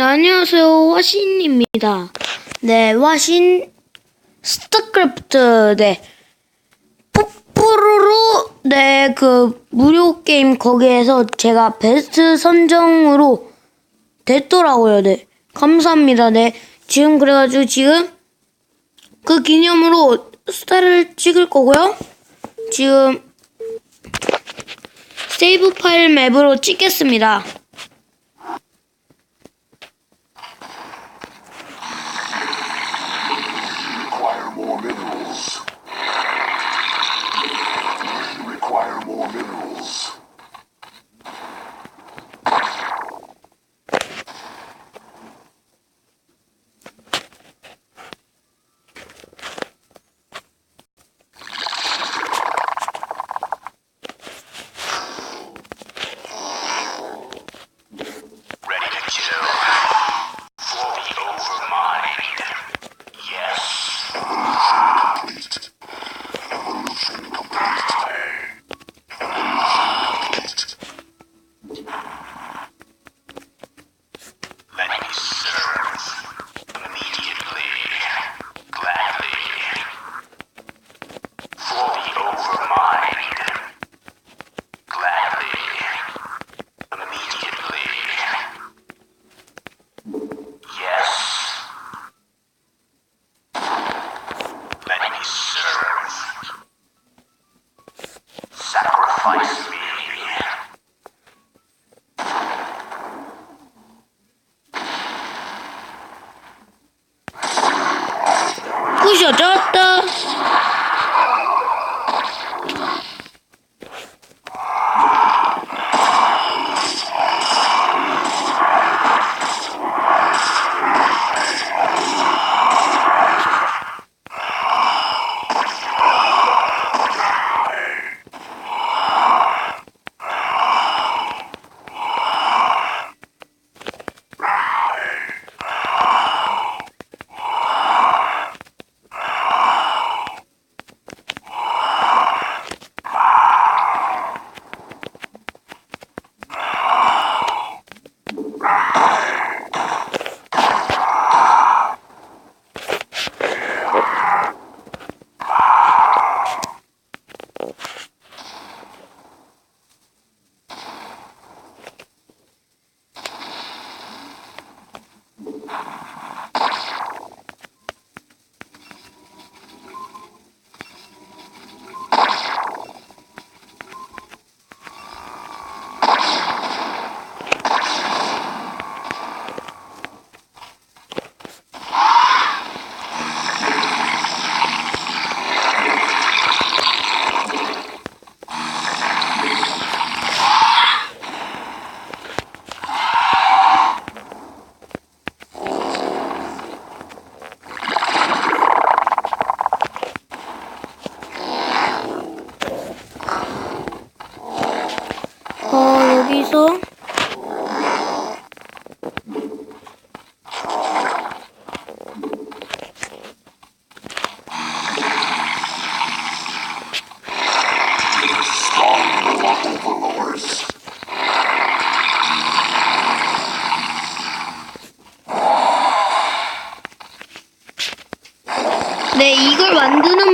네, 안녕하세요. 와신입니다. 네, 와신 스타크래프트, 네. 뽀뽀로로, 네, 그, 무료 게임 거기에서 제가 베스트 선정으로 됐더라고요, 네. 감사합니다, 네. 지금 그래 가지고 지금 그 기념으로 스타를 찍을 거고요. 지금 세이브 파일 맵으로 찍겠습니다. doctor.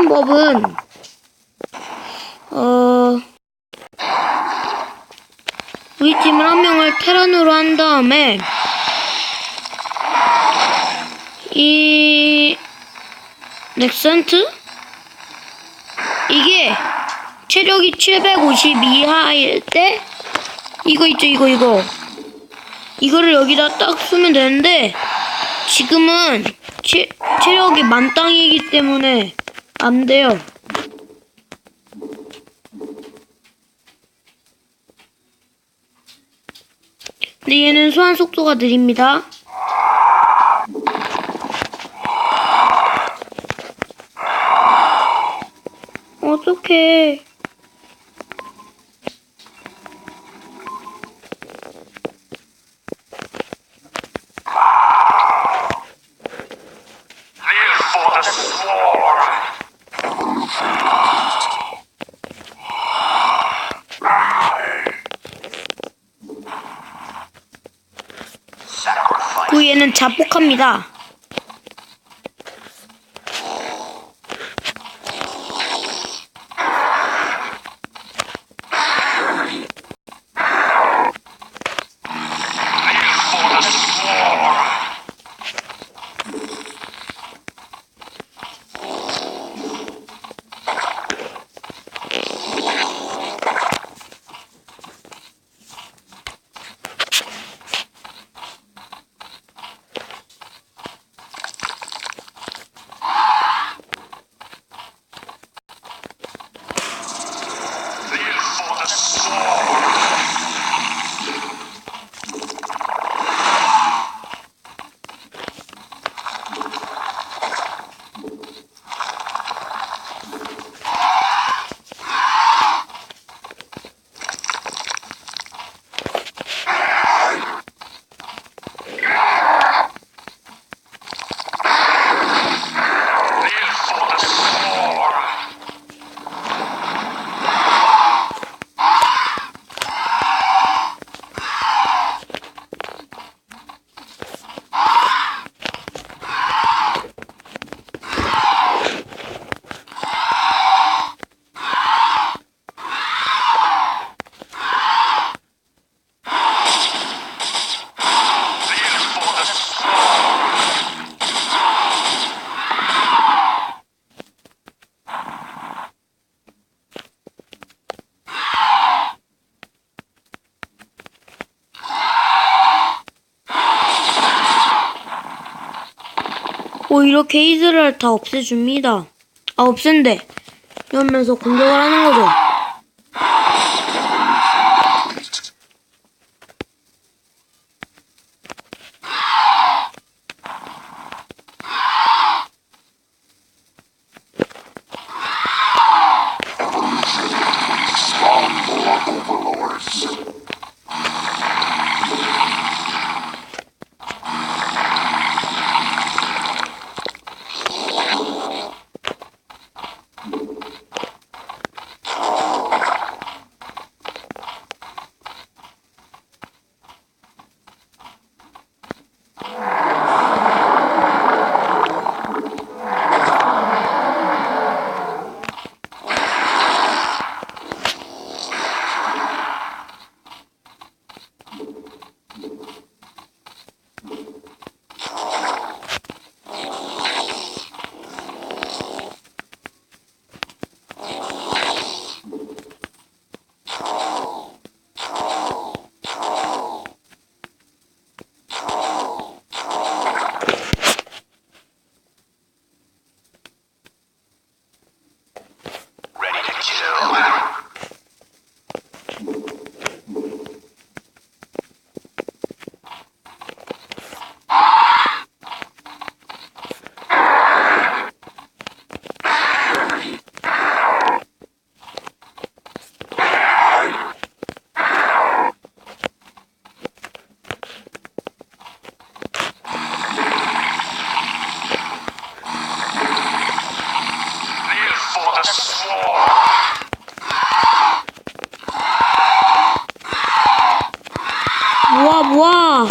만드는 법은 어 우리 팀을 한 명을 테란으로 한 다음에 이 넥센트? 이게 체력이 750 이하일 때 이거 있죠 이거 이거. 이거를 여기다 딱 쓰면 되는데 지금은 체, 체력이 만땅이기 때문에 안 돼요. 근데 얘는 소환 속도가 느립니다. 어떡해. 자폭합니다. 이들을 다 없애줍니다. 아 없앤대. 이러면서 공격을 하는 거죠. 哇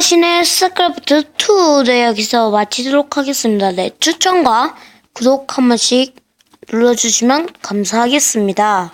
신의 스크래프트 2 네, 여기서 마치도록 하겠습니다. 네, 추천과 구독 한 번씩 눌러주시면 감사하겠습니다.